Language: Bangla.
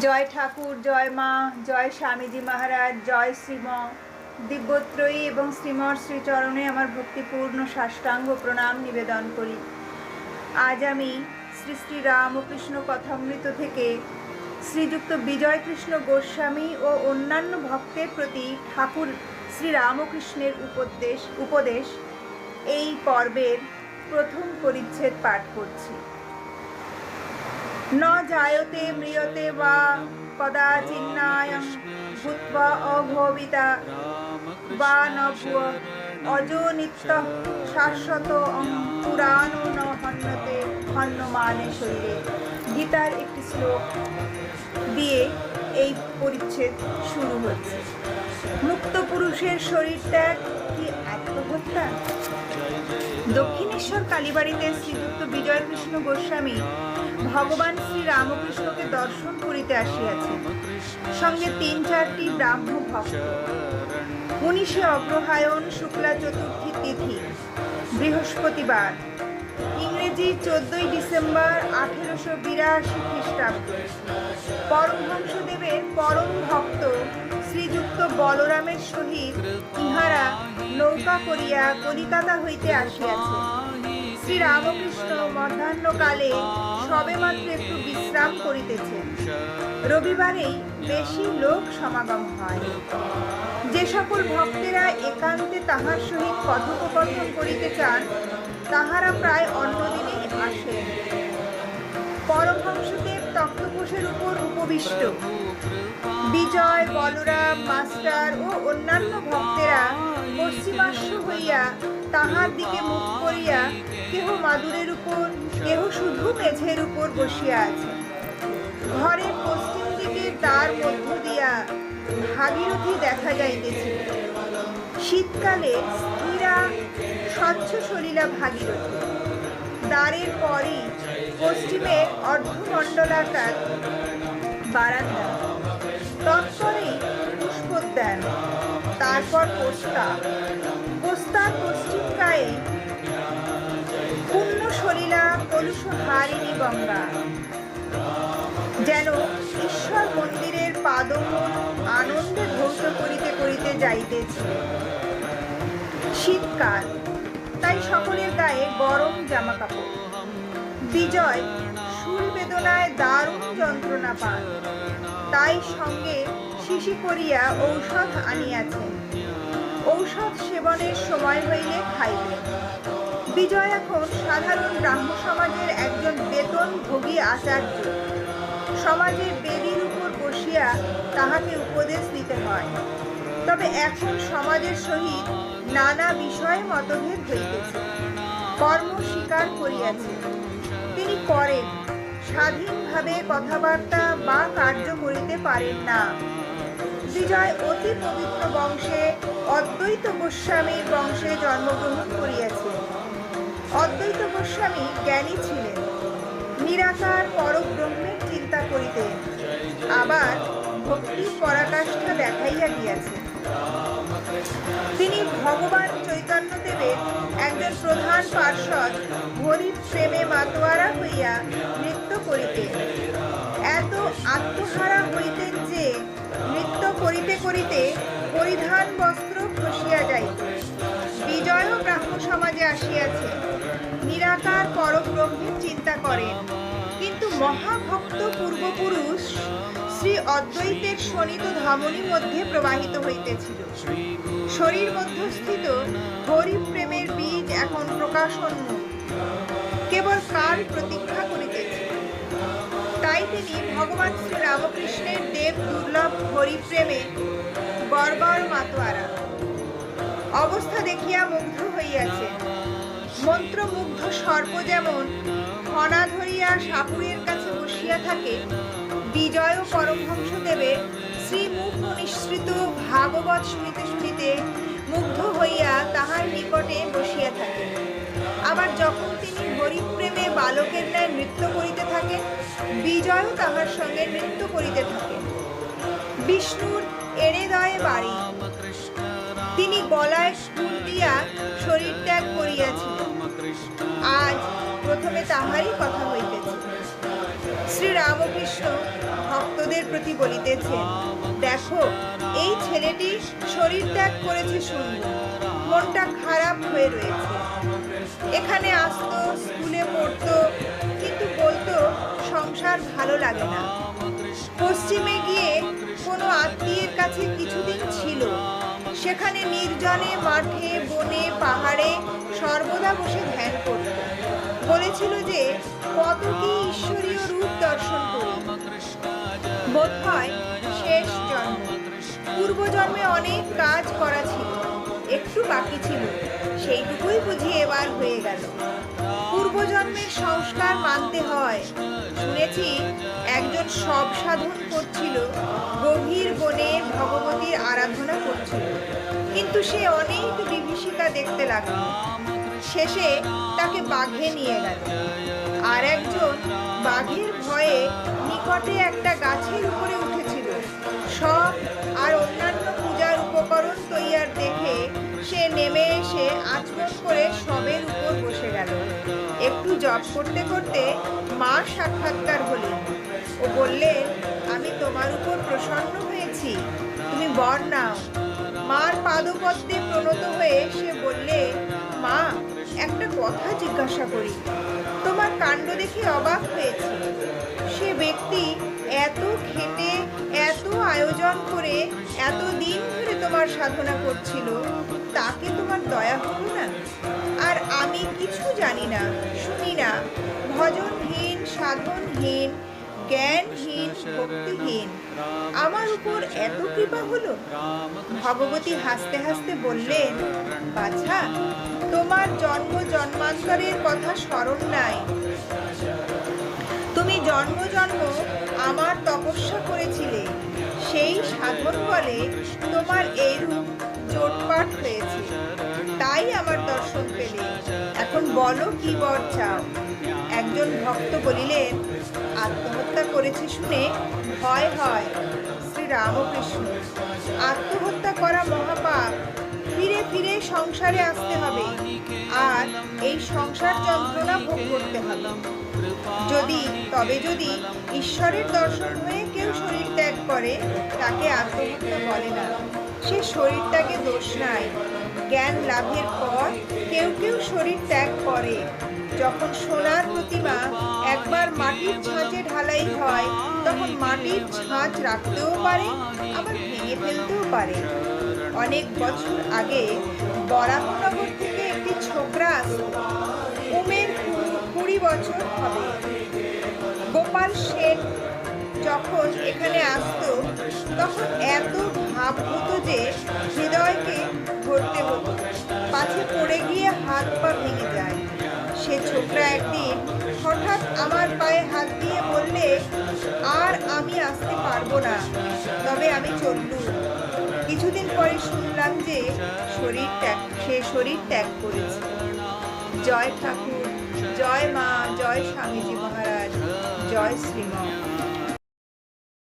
জয় ঠাকুর, জয় মা, জয় স্বামীজি মহারাজ, জয় শ্রীম। দিব্যত্রয়ী এবং শ্রীমর শ্রীচরণে আমার ভক্তিপূর্ণ সাষ্টাঙ্গ প্রণাম নিবেদন করি। আজ আমি শ্রী শ্রী রামকৃষ্ণ কথামৃত থেকে শ্রীযুক্ত বিজয়কৃষ্ণ গোস্বামী ও অন্যান্য ভক্তের প্রতি ঠাকুর শ্রী রামকৃষ্ণের উপদেশ উপদেশ এই পর্বের প্রথম পরিচ্ছেদ পাঠ করছি। ন জায়তে ম্রিয়তে বা কদাচিন্নায়ং ভূত্বা অভবিতা বা ন ভুয় অজো নিত্য শাশ্বত পুরাণো ন হন্যতে হন্যমানে শরীরে গীতার একটি শ্লোক দিয়ে এই পরিচ্ছেদ শুরু হচ্ছে। মুক্ত পুরুষের শরীর ত্যাগ কি আত্মহত্যা? দক্ষিণেশ্বর কালীবাড়িতে শ্রীযুক্ত বিজয় কৃষ্ণ গোস্বামী ভগবান শ্রী রামকৃষ্ণকে দর্শন করিতে আসিয়াছেন। সঙ্গে তিন চারটি ব্রাহ্ম ভক্ত। উনিশে অগ্রহায়ণ শুক্লা চতুর্থী তিথি, বৃহস্পতিবার। ইংরেজি চোদ্দই ডিসেম্বর আঠেরোশো বিরাশি খ্রিস্টাব্দ। পরমহংসদেবের পরম ভক্ত শ্রীযুক্ত বলরামের সহিত নৌকা করিয়া কলিকাতা হইতে আসিয়াছে। শ্রী রামকৃষ্ণ মধ্যাহ্নকালে সবেমাত্র একটু বিশ্রাম করিতেছেন রবিবারেই বেশি লোক সমাগম হয়। যে সকল ভক্তেরা একান্তে তাহার সহিত কথোপকথন করিতে চান, তাহারা প্রায় অন্যদিনে আসেন পরমহংসদেব তক্তপোষের উপর উপবিষ্ট। বিজয়, বলরাম, মাস্টার ও অন্যান্য ভক্তেরা পশ্চিমাশ্ব হইয়া তাহার দিকে মুখ করিয়া কেহ মাদুরের উপর, কেহ শুধু মেঝের উপর বসিয়া আছে। ঘরের পশ্চিম দিকে দ্বার মধ্য দিয়া ভাগীরথী দেখা যাইতেছিল শীতকালে স্থিরা, স্বচ্ছ সলিলা ভাগীরথী। দ্বারের পরই পশ্চিমে অর্ধমণ্ডলাকার বারান্দা। তৎপরে পুষ্পোদ্যান। তারপর পোস্তার পশ্চিম গায়ে পূর্ণ সলিলা কলুষ হারিণী গঙ্গা। যেন ঈশ্বর মন্দিরের পাদমূল আনন্দে ধ্বংস করিতে করিতে যাইতেছে। শীতকাল, তাই সকলের গায়ে গরম জামা কাপড় বিজয় সুর বেদনায় দারুণ যন্ত্রণা পান। তাই সঙ্গে শিশি করিয়া ঔষধ আনিয়াছেন ঔষধ সেবনের সময় হইলে খাইবে বিজয় এখন সাধারণ ব্রাহ্ম সমাজের একজন বেতন ভোগী আচার্য। সমাজের বেদির উপর বসিয়া তাহাকে উপদেশ দিতে হয়। তবে এখন সমাজের সহিত নানা বিষয়ে মতভেদ হইতেছে। কর্ম স্বীকার করিয়াছে তিনি করেন, স্বাধীনভাবে কথাবার্তা বা কার্য করিতে পারেন না। বিজয় অতি পবিত্র বংশে অদ্বৈত গোস্বামীর বংশে জন্মগ্রহণ করিয়াছে। অদ্বৈত গোস্বামী জ্ঞানী ছিলেন। নিরাকার পরব্রহ্মের চিন্তা করিতেন আবার ভক্তির পরাকাষ্ঠা দেখাইয়া দিয়াছে। তিনি ভগবান চৈতন্যদেবের একজন প্রধান পার্ষদ হরির প্রেমে মাতোয়ারা হইয়া নৃত্য করিতেন। এত আত্মহারা নৃত্য করিতে করিতে পরিধান বস্ত্র খসিয়া যাইত। বিজয়ও ব্রাহ্ম সমাজে আসিয়াছে। নিরাকার পরব্রহ্মের চিন্তা করেন। কিন্তু মহাভক্ত পূর্বপুরুষ শ্রী অদ্বৈতের শোণিত ধমনী মধ্যে প্রবাহিত হইতেছিল। শরীর মধ্যস্থিত হরিপ্রেমের বীজ এখন প্রকাশন্য কেবল কাল প্রতীক্ষা করিতেছে? তাই তিনি ভগবান শ্রী রামকৃষ্ণের দেব দুর্লভ হরিপ্রেমে বর্বর মাতোয়ারা। অবস্থা দেখিয়া মুগ্ধ হইয়াছে। মন্ত্রমুগ্ধ সর্প যেমন ফনা ধরিয়া সাপুরের কাছে বসিয়া থাকে, বিজয় ও পরমহংসদেবের শ্রীমুখ নিঃসৃত ভাগবত শুনিতে শুনিতে মুগ্ধ হইয়া তাহার নিকটে বসিয়া থাকে। আবার যখন তিনি হরিপ্রেমে বালকের ন্যায় নৃত্য করিতে থাকেন বিজয়ও তাহার সঙ্গে নৃত্য করিতে থাকে। বিষ্ণুর এড়েদয়ে বাড়ি। তিনি গলায় ফুল দিয়া শরীর ত্যাগ করিয়াছিলেন। আজ প্রথমে তাহারই কথা হইতেছে। শ্রী রামকৃষ্ণ ভক্তদের প্রতি বলিতেছেন দেখো, এই ছেলেটি শরীর ত্যাগ করেছে শুনব মনটা খারাপ হয়ে রয়েছে। এখানে আসতো, স্কুলে পড়তো, কিন্তু বলতো সংসার ভালো লাগে না। পশ্চিমে গিয়ে কোনো আত্মীয়ের কাছে কিছুদিন ছিল। সেখানে নির্জনে, মাঠে, বনে, পাহাড়ে সর্বদা বসে ধ্যান করত। বলেছিল যে কত কি ঈশ্বরীয় রূপ দর্শন করি। বোধ হয় শেষ জন্ম। পূর্বজন্মে অনেক কাজ করা ছিল, একটু বাকি ছিল। সেইটুকুই বুঝি এবার হয়ে গেল। পূর্বজন্মের সংস্কার মানতে হয়। শুনেছি একজন সব সাধন করছিল, গভীর বনে ভগবতীর আরাধনা করছিল। কিন্তু সে অনেক বিভীষিকা দেখতে লাগল। শেষে তাকে বাঘে নিয়ে গেল। আর একজন বাঘের ভয়ে নিকটে একটা গাছের উপরে উঠেছিল। সব আর অন্যান্য পূজার উপকরণ তৈয়ার দেখে সে নেমে এসে আচমন করে সবের জপ করতে করতে মা সাক্ষাৎকার হলেন। ও বললেন, আমি তোমার উপর প্রসন্ন হয়েছি। তুমি বর নাও। মার পাদপদ্মে প্রণত হয়ে সে বললে, মা, একটা কথা জিজ্ঞাসা করি। তোমার কাণ্ড দেখে অবাক হয়েছে। সে ব্যক্তি এত খেটে, এত আয়োজন করে, এত দিন ধরে তোমার সাধনা করছিল। তাকে তোমার দয়া হলো না? আর আমি কিছু জানি না। শুনি না, ভজনহীন, সাধনহীন, জ্ঞানহীন, ভক্তিহীন। আমার উপর এত কৃপা হলো? ভগবতী হাসতে হাসতে বললেন, বাছা, তোমার জন্ম জন্মান্তরের কথা স্মরণ নাই। তুমি জন্ম জন্ম আমার তপস্যা করেছিলে। সেই সাধন বলে তোমার এই রূপ জোটপাট হয়েছে। তাই আমার দর্শন পেলে। এখন বলো কি বর চাও? একজন ভক্ত বলিলেন, আত্মহত্যা করেছে শুনে ভয় হয় শ্রী রামকৃষ্ণ আত্মহত্যা করা মহাপাপ, ফিরে ফিরে সংসারে আসতে হবে। আর এই সংসার যন্ত্রণা ভোগ করতে হবে। যদি, তবে যদি ঈশ্বরের দর্শন হয়ে কেউ শরীর ত্যাগ করে, তাকে আত্মহত্যা বলে না। সে শরীরটাকে দোষ নাই। জ্ঞান লাভের পর কেউ কেউ শরীর ত্যাগ করে। যখন সোনার প্রতিমা একবার মাটির ছাঁচে ঢালাই হয়, তখন মাটির ছাঁচ রাখতেও পারে, আবার ভেঙে ফেলতেও পারে। অনেক বছর আগে বরাহনগর থেকে একটি ছোকরা উমের কুড়ি বছর হবে। গোপাল শেঠ যখন এখানে আসতো তখন এত ভাব হতো যে হৃদয়কে ধরতে হতো। পাছে পড়ে গিয়ে হাত পা ভেঙে যায়। সে ছোকরা একদিন হঠাৎ আমার পায়ে হাত দিয়ে বললে, আর আমি আসতে পারব না, তবে আমি চললুম কিছুদিন পরে শুনলাম যে শরীর ত্যাগ, সে শরীর ত্যাগ করেছে। জয় ঠাকুর, জয় মা, জয় স্বামীজি মহারাজ, জয় শ্রীমা